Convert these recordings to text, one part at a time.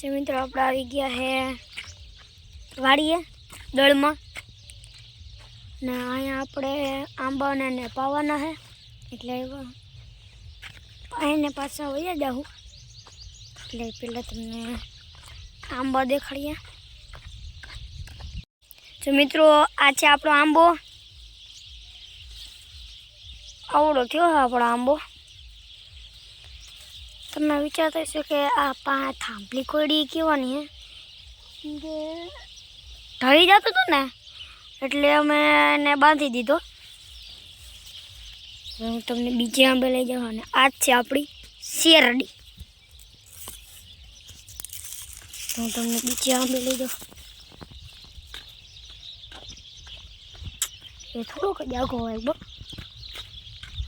જે મિત્રો આપણે આવી ગયા હે વાડીએ દળમાં ને અહીંયા આપણે આંબાને ને પાવાના હે એટલે એને પાછા વયા જાઉં એટલે પહેલાં તમને આંબા દેખાડીએ જો મિત્રો આ છે આપણો આંબો આવડો થયો છે આપણો આંબો તમે વિચારતા હશો કે આ પા થાંભલી કોડી કેવાની હે. કે ઢળી જતો હતું ને એટલે અમે એને બાંધી દીધો. હું તમને બીજે આંબે લઈ જાઉં અને આ જ છે આપણી શેરડી. હું તમને બીજે આંબે લઈ જાઉં. એ થોડોક જ આઘો હોય બો.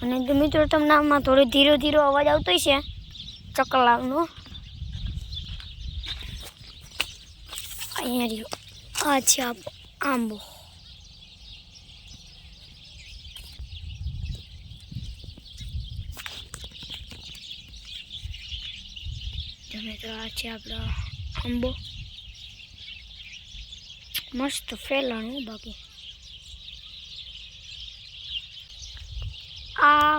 અને મિત્રો તમને આમાં થોડો ધીરો ધીરો અવાજ આવતો છે ચકલાનો અહીંયા રહ્યો આ છે આંબો મિત્રો આ છે આપણો આંબો મસ્ત ફેલાણું બાકી આ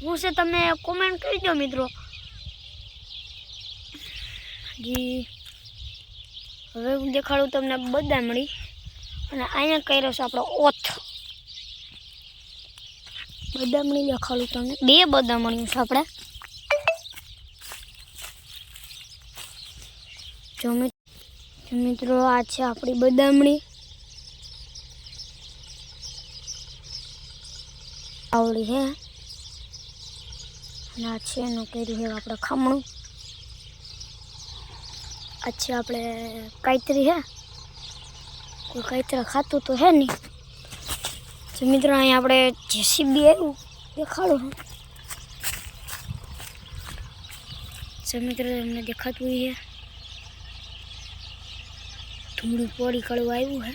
હું છે તમે કોમેન્ટ કરી દો મિત્રો જી. હવે હું દેખાડું તમને બદામડી અને અહીંયા કર્યો છે આપણો ઓથ. બદામણી દેખાડું તમને. બે બદામણી છે આપણે. જો મિત્રો, આ છે આપણી બદામણી આવડી છે. અને આ છે એનું કર્યું છે આપણે ખમણું. આ છે આપણે કાંતરી હે. કોઈ કાંતરા ખાતું તો હે નહીં. તો મિત્રો, અહીંયા આપણે જેસીબી આવ્યું. દેખાડો જો મિત્રો, તમને દેખાતું છે થોડું પોડી કળવું આવ્યું હે.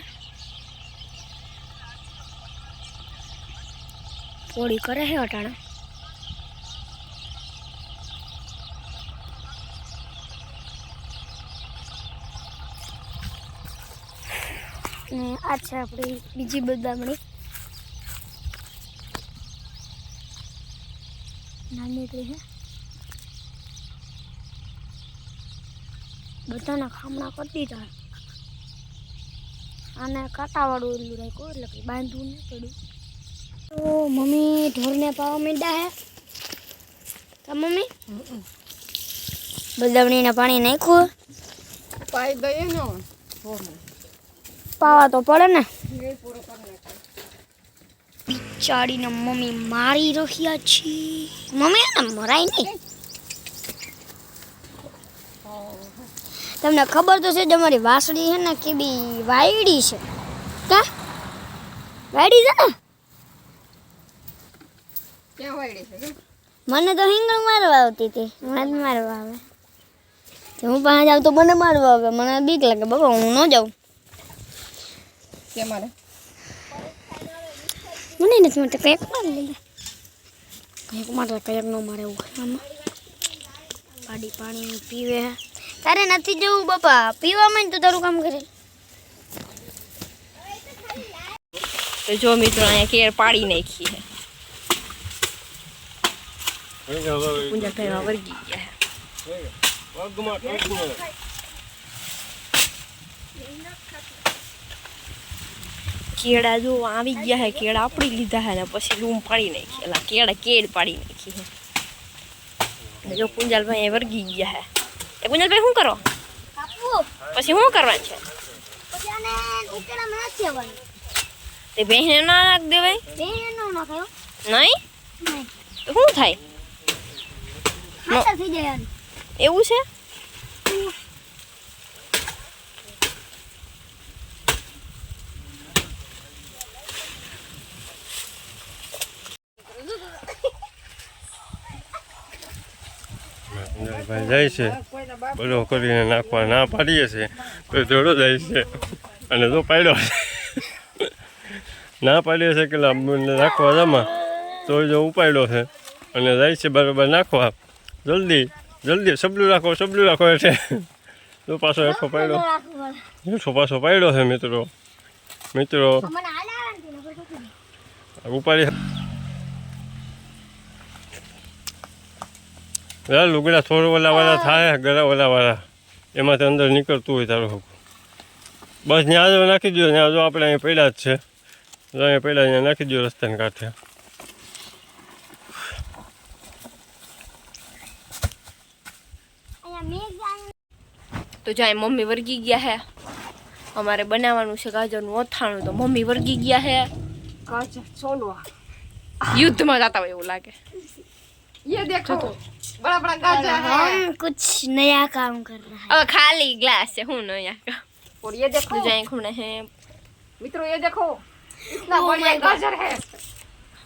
પોડી કરે છે અટાણા. ને આ છે આપણી બીજી બદામણી નાની એટલી છે બધાના ખામણા કરી દીધા આને કાંટાવાળું એટલું રાખ્યું એટલે કંઈ બાંધવું નહીં પડ્યું તો મમ્મી ઢોરને પાવા માંડ્યા હે? કા મમ્મી? બદામણીને પાણી નાખ્યું પાઈ દઈએ ને પાવા તો પડે ને. બિચારીને મમ્મી મારી રહ્યા છે. મમ્મી એને મરાય નહીં. તમને ખબર તો છે જ અમારી વાસળી છે ને કે બી વાયડી છે. કા? વાયડી છે ને? મને તો હિંગણ મારવા આવતી હતી. મને મારવા આવે. હું પાસે જાઉં તો મને મારવા આવે. મને બીક લાગે બાબા હું ન જાઉં. કે મારે? મને નથી મળતું કંઈક માર લે. કંઈક મારે કંઈક ન મારે એવું આમાં. પાડી પાણી પીવે. તારે નથી જવું બાપા પીવામાં તો તારું કામ કરે. તો જો મિત્રો અહીંયા કેર પાડી નાખી છે. પૂંજાભાઈમાં વર્ગી ગયા કેળા જો આવી ગયા હે કેળા આપડી લીધા હે ને પછી લૂમ પાડી નાખી. એટલે કેળા કેળ પાડી નાખી હે. જો કુંજલભાઈ એ વર્ગી ગયા હે. એ કુંજલભાઈ શું કરો? પછી શું કરવાનું છે? તે બહેને ના નાખ દેવાય? નહીં? શું થાય. એવું છે? ભાઈ જાય છે. બધો કરીને નાખવા ના પાડીએ છે તો જોડો જાય છે. અને તો પાડ્યો છે. ના પાડીએ છે કે લા નાખવા જમા. તો જો ઉપાડ્યો છે. અને જાય છે બરાબર નાખવા. જલ્દી જલ્દી સબલું રાખો સબલું રાખો એટલે. તો પાછો હેઠો પાડ્યો. હેઠો પાછો પાડ્યો છે મિત્રો. મિત્રો? ઉપાડી પેલા લુગડા થોડું ઓલાવાળા થાય ગળા ઓલાવાળા એમાંથી અંદર નીકળતું હોય તારું હકું બસ ત્યાં જ નાખી દો ત્યાં જો આપણે અહીંયા પહેલાં જ છે. જો અહીંયા પડ્યા અહીંયા નાખી દો રસ્તાને કાંઠે. તો જાય મમ્મી વર્ગી ગયા હે. અમારે બનાવવાનું છે ગાજરનું અથાણું તો મમ્મી વર્ગી ગયા હે. ગાજર સોનવા યુદ્ધમાં જતા હોય એવું લાગે. ये देखो तो बड़ा बड़ा गाजर है कुछ नया काम कर रहा है। और खाली ग्लास है हूँ नया का। और ये देखो। डिज़ाइन घूमने हैं। मित्रों ये देखो इतना oh बड़ा गाजर है।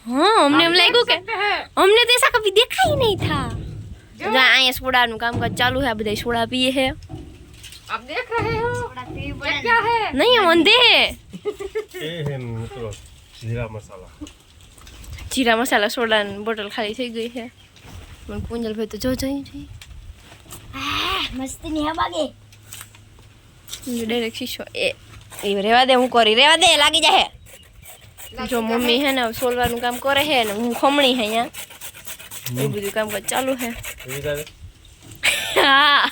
हाँ हमने हम लाइक के हमने तो ऐसा कभी देखा ही नहीं था। जहाँ आए सोडा नु काम का चालू है अब दे सोडा पिए है। अब देख रहे हो? क्या है? नहीं हम अंधे है। ये है मित्रों जीरा मसाला। जीरा मसाला सोडा बोतल खाली से गई है। પણ પૂંજલભાઈ તો જો જઈ જઈ મસ્તી ની હબાગે ડાયરેક્ટ શીશો. એ એ રેવા દે હું કરી રેવા દે લાગી જાય જો મમ્મી હે ને સોલવાનું કામ કરે હે ને હું ખમણી હે અહીંયા. એ બધું કામ કાજ ચાલુ હે. હા.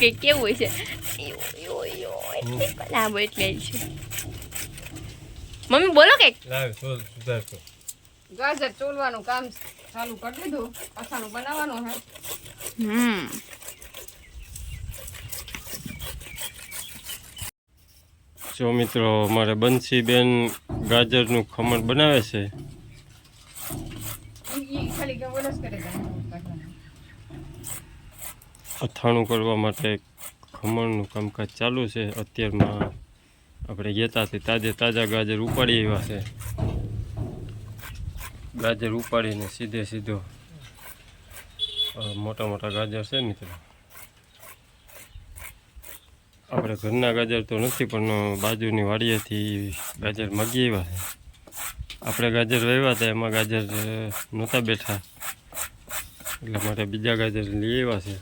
કે કેવું છે? ના બો એટલે છે. મમ્મી બોલો કંઈક. ગાજર ચોલવાનું કામ છે. ચાલુ કરી દીધું. અથાણું બનાવવાનું હે. હમ. જો મિત્રો મારે બંસીબેન ગાજરનું ખમણ બનાવે છે. ઈ ખાલી કે ઓલસ કરે છે. અથાણું કરવા માટે ખમણનું કામકાજ ચાલુ છે. અત્યારમાં આપણે ગેતાથી તાજે તાજા ગાજર ઉપાડી આવ્યા છે. ગાજર ઉપાડીને સીધે સીધો મોટા મોટા ગાજર છે મિત્રો. આપણે ઘરના ગાજર તો નથી, પણ બાજુની વાડીએથી ગાજર મગી આવ્યા છે. આપણે ગાજર વાવ્યા હતા, એમાં ગાજર નહોતા બેઠા. એટલા માટે બીજા ગાજર લઈ આવ્યા છે.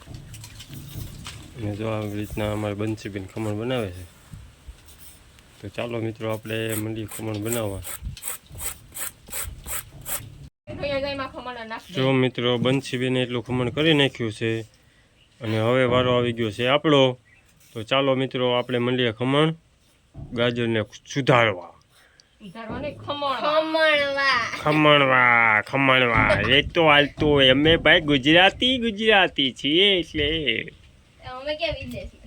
અને જો આવી રીતના અમારે બંસીબેન ખમણ બનાવે છે. તો ચાલો મિત્રો, આપણે મંડી ખમણ બનાવવા અહીંયા જઈમાં ખમણ નાખ જો મિત્રો બંસીબેને એટલું ખમણ કરી નાખ્યું છે અને હવે વારો આવી ગયો છે આપણો. તો ચાલો મિત્રો આપણે મંડીએ ખમણ. ગાજરને સુધારવા. ખમણવા. ખમણવા એ તો હાલતું હોય. અમે ભાઈ ગુજરાતી ગુજરાતી છીએ એટલે. અમે ક્યાં વિદેશી?